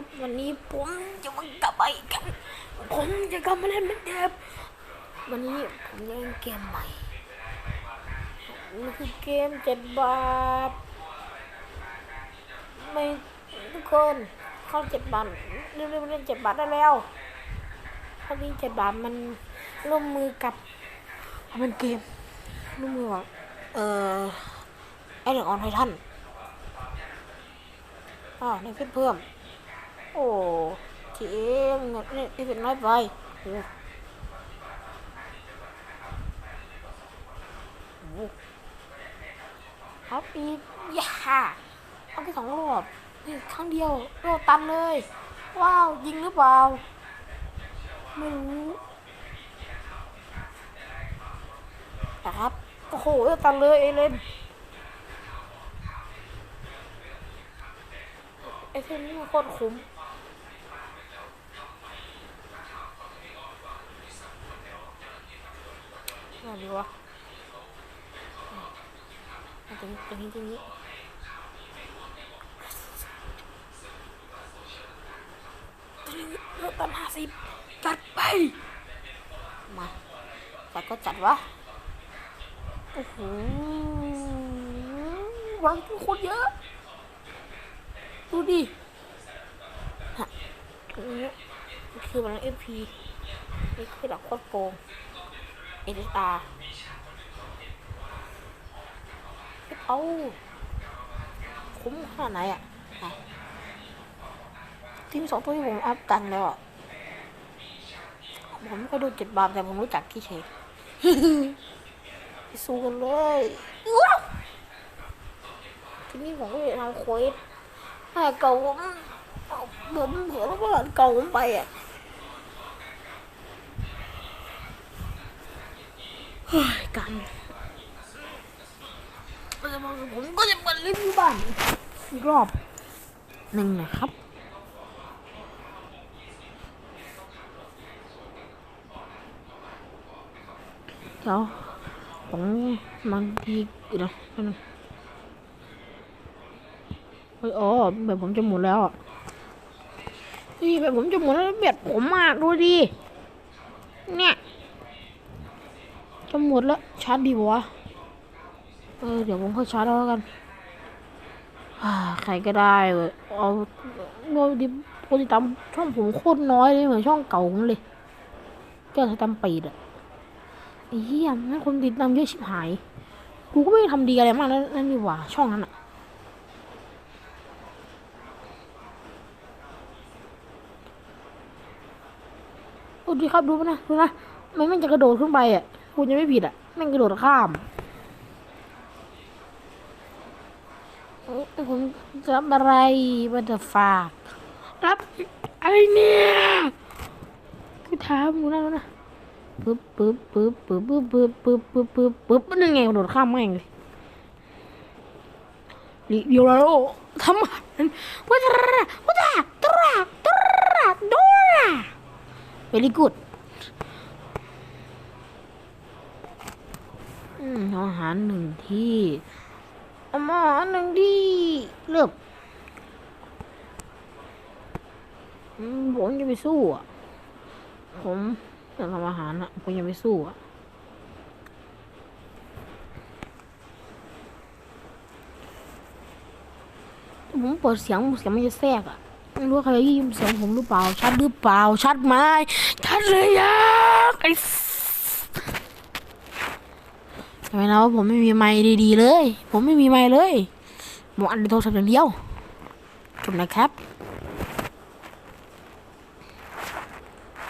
ครับ วันนี้ผมจะมากลับไปครับผมจะกลับมาเล่นเหมือนเดิมวันนี้ผมเล่นเกมใหม่มันคือเกมเจ็ดบาทไม่ทุกคนเข้าเจ็ดบาทเรื่อๆเล่นเจ็ดบาทได้แล้วเพราะนี้เจ็ดบาทมันร่วมมือกับมันเกมร่วมมือกับเอ่อไอเด็กออนไททันอ๋อในเพิ่นเพิ่ม อ้ทีเอ็มเงินนี่นี่เป็นน้อยไปโอ้ครับอีกย่าเอาไปสองรอบนี่ครั้งเดียวโดนตันเลย ว้าว ยิงหรือเปล่า ไม่รู้นะครับ โอ้โหตันเลยเอเลนไอเทมนี่โคตรคุ้ม อะไรดีวะอะตรงนี้ตรงนี้ตรงนี้ตรงนี้เลือกตันห้าสิบจัดไป มาจัดก็จัดวะ โอ้โหวางทุกคนเยอะ ดูดิฮะนี้คือมันเอฟพีนี่คือดอกโคตรโกง เอเดตาเอาคุ้มขนาดไหนอะอะทีมสองตัวที่ผมอัพตันแล้วอะผมก็ดูเจ็ดบาทแต่ผมรู้จักที่เชยไปสู้กันเลยว้าวทีนี้ผมก็จะทำเควสให้เก่าผมเอาผมเผื่อแล้วก็เก่าผมไปอะ เฮ้ยกันผมก็จะมาเล่นที่บ้านอีกรอบหนึ่งนะครับเดี๋ยวผมบางทีเดี๋ยวแป๊บนึงเฮ้ยอ๋อแบบผมจะหมดแล้วอะนี่แบบผมจะหมดแล้วเบียดผมมากดูดิเนี่ย จะหมดแล้วชาร์จดีวะเออเดี๋ยวผมค่อยชาร์จเอาแล้วกันอ่าใครก็ได้เว้ยเอาโน้ดิคนติดตามช่องผมโคตรน้อยเลยเหมือนช่องเก่าผมเลยแก้วตามปีดอะไอ้เหี้ยนั่นคนติดตามเยอะชิบหาย กูก็ไม่ได้ทำดีอะไรมากนั่นนั่นนี่หว่าช่องนั้นอะโอ้ดีครับดูมานะดูนะ มันแม่จะกระโดดขึ้นไปอะ คุณยังไม่ผิดอะแม่งกระโดดข้ามเอ้ยผมจะรับอะไรมาจะฝากรับอะไรเนี่ยคือถามกูนะนะปึ๊บปึ๊บปึ๊บปึ๊บปึ๊บปึ๊บปึ๊บปึ๊บปึ๊บปึ๊บนั่นไงกระโดดข้ามแม่งเลยลิเดียวแล้วทำมันวัตระวัตระตระตระโดระ very good อืมเอาหารหนึ่งที่อามอหารหนึ่งที่เลือกอืมผมจะไปสู้อะ ผมจะทำอาหารอะ ผมจะไปสู้อะผมเปิดเสียงเสียงมันจะแทรกอะไม่รู้ใครได้ยินเสียงผมหรือเปล่า ชัดหรือเปล่า ชัดไหมชัดเลยยังไอ้ ทำไมนะว่าผมไม่มีไมค์ดีๆเลย ผมไม่มีไมค์เลยผมอันโทรศัพท์อย่างเดียวจบนะครับ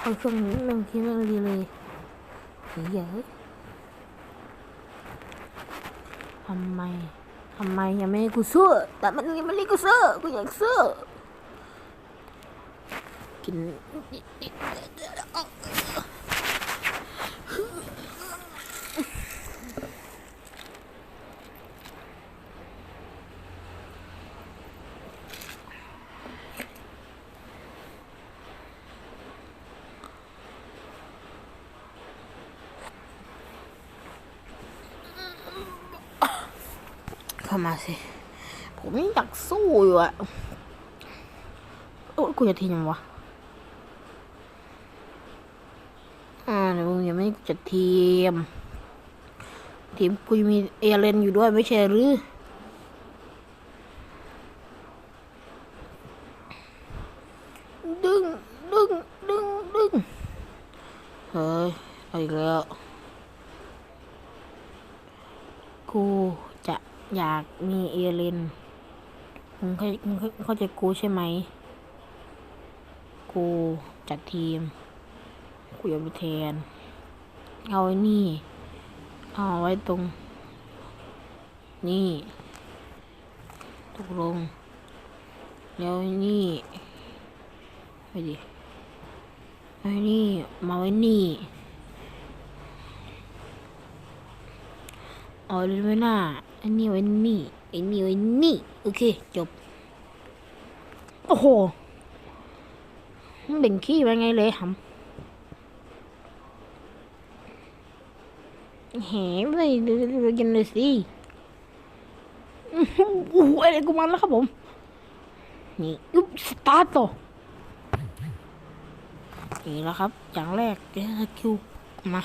เอาเครื่องนี้แม่งที่แม่งดีเลยเฮ้ยเฮ้ยทำไมทำไมยังไม่ให้กูซื้อแต่มันยังไม่ให้กูซื้อกูอยากซื้อกิน เข้ามาสิ ผมอยากสู้อยู่อะโอ้ยกูจะทิ้งยังวะอ่าเดี๋ยวมึงยังไม่จัดทีม ทีมกูมีเอเลนอยู่ด้วยไม่ใช่หรือดึงดึงดึงดึงเฮ้ยอาอีกแล้วกูจะ อยากมีเอเลนมึงเข้าใจกูใช่ไหม กูจัดทีม กูอยากไปแทน เอาไอ้นี่ เอาไว้ตรง นี่ ตกลง แล้วไอ้นี่ ไปดิเอาไอ้นี่ มาไว้นี่เอาไว้ไว้หน้า อ้นี่ไว้นี่อ้นี่ไว้นี่โอเคจบ โอ้โหมันเป็นขี้ไปไงเลยหำแหมเลยดูดูกันเลยสิอื้อหือโอ้โหอะไรกูมันแล้วครับผม นี่ยุบสตาร์ทต่อนี่แล้วครับ อย่างแรกเดี๋ยวสกิลมา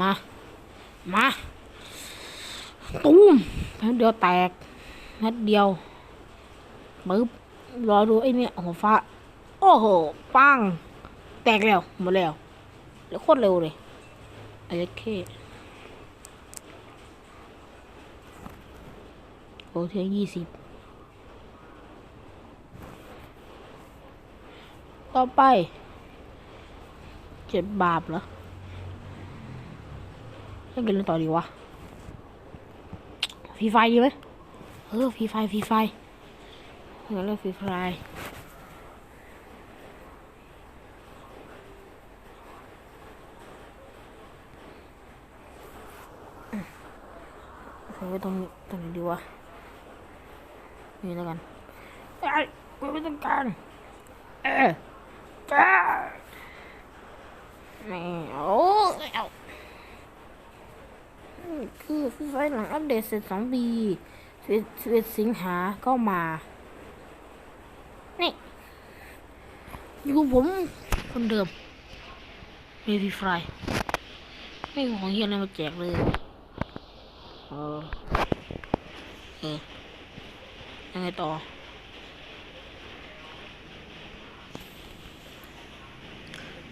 มา มา ตูมนัดเดียวแตกนัดเดียวปึ๊บรอดูไอ้เนี่ยหัวฟ้า โอ้โห ปัง แตกแล้ว หมดแล้วแล้วโคตรเร็วเลยไอ้เคโอเทยี่สิบต่อไป เจ็ดบาปเหรอเล่นกันต่อดีวะ รีไฟดีไหมเออฟรีไฟฟรีไฟงั้นเล่นฟรีไฟเอาไว้ตรงนี้ตรงนี้ดีวะนี่แล้วกันไอ้กูไม่ต้องการเออจ้าไม่เอา คือฟรีไฟหลังอัปเดตเสร็จสองปีสิบเอ็ดสิงหาก็มา นี่ อยู่ผมคนเดิมเบบี้ฟรายไม่มีของเฮียอะไรมาแจกเลยเออเออยังไงต่อ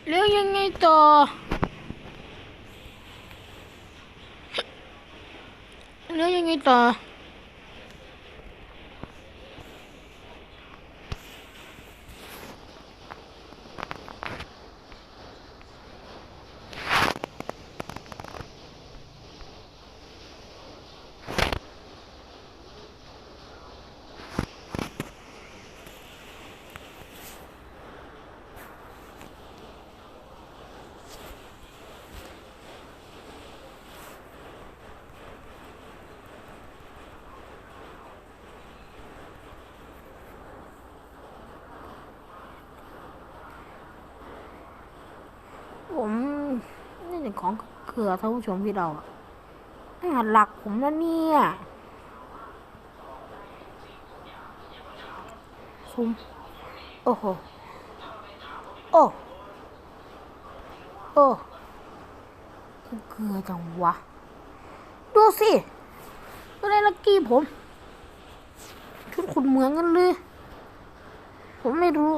แล้วยังไงต่อ แล้วยังไงต่อ ผมนี่เป็นของเคือท่านผู้ชมพี่เราอะหัสหลักผมนะเนี่ยซุมโอ้โห โอ้ โอ้เกลือจังวะ ดูสิก็ได้ลักกี้ผม ชุดขุดเหมืองกันเลย ผมไม่รู้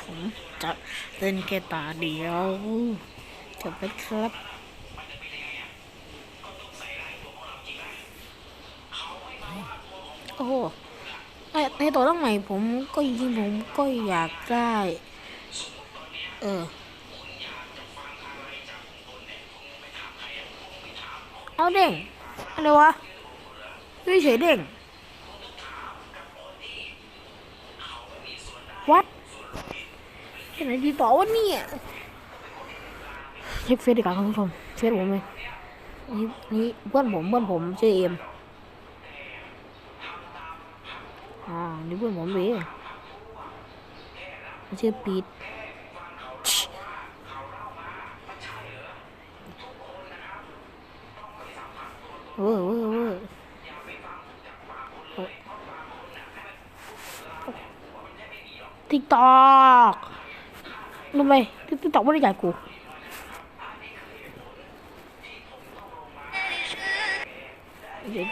ผม จะเล่นแค่ตาเดียวจบไปครับโอ้โหในในตัวตั้งใหม่ผมก็จริงผมก็อยากได้ เออ เอาเด้งอะไรวะไม่เฉยเด้งวัด เห็นไหดีต่อว่าเนี่ยเช็คเฟซดีกว่าคุณผู้ชมเฟซผมเลยนี่นี่เพื่อนผมเพื่อนผมชื่อเอ็มอ่านี่เพื่อนผมเองชื่อปีดเว้อเว้อเว้อติ๊กตอก Năm nay, tôi tôi tổng nó giải cuộc. Vậy.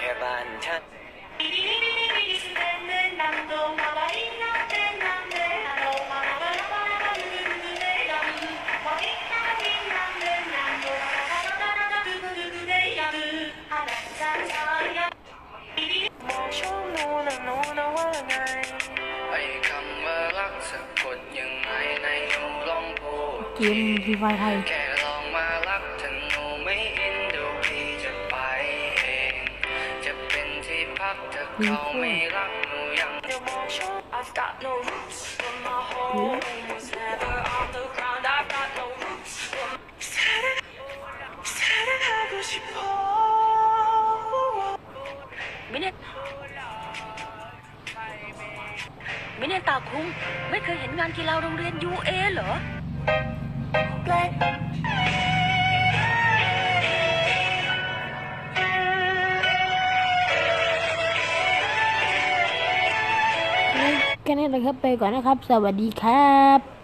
Các bạn thân เกมพีไฟไทยมีเพื่มิเนี่ยตาคุง ไม่เคยเห็นงานกีฬาโรงเรียนยูเอเหรอ เล็กแค่นี้เลยครับไปก่อนนะครับ สวัสดีครับ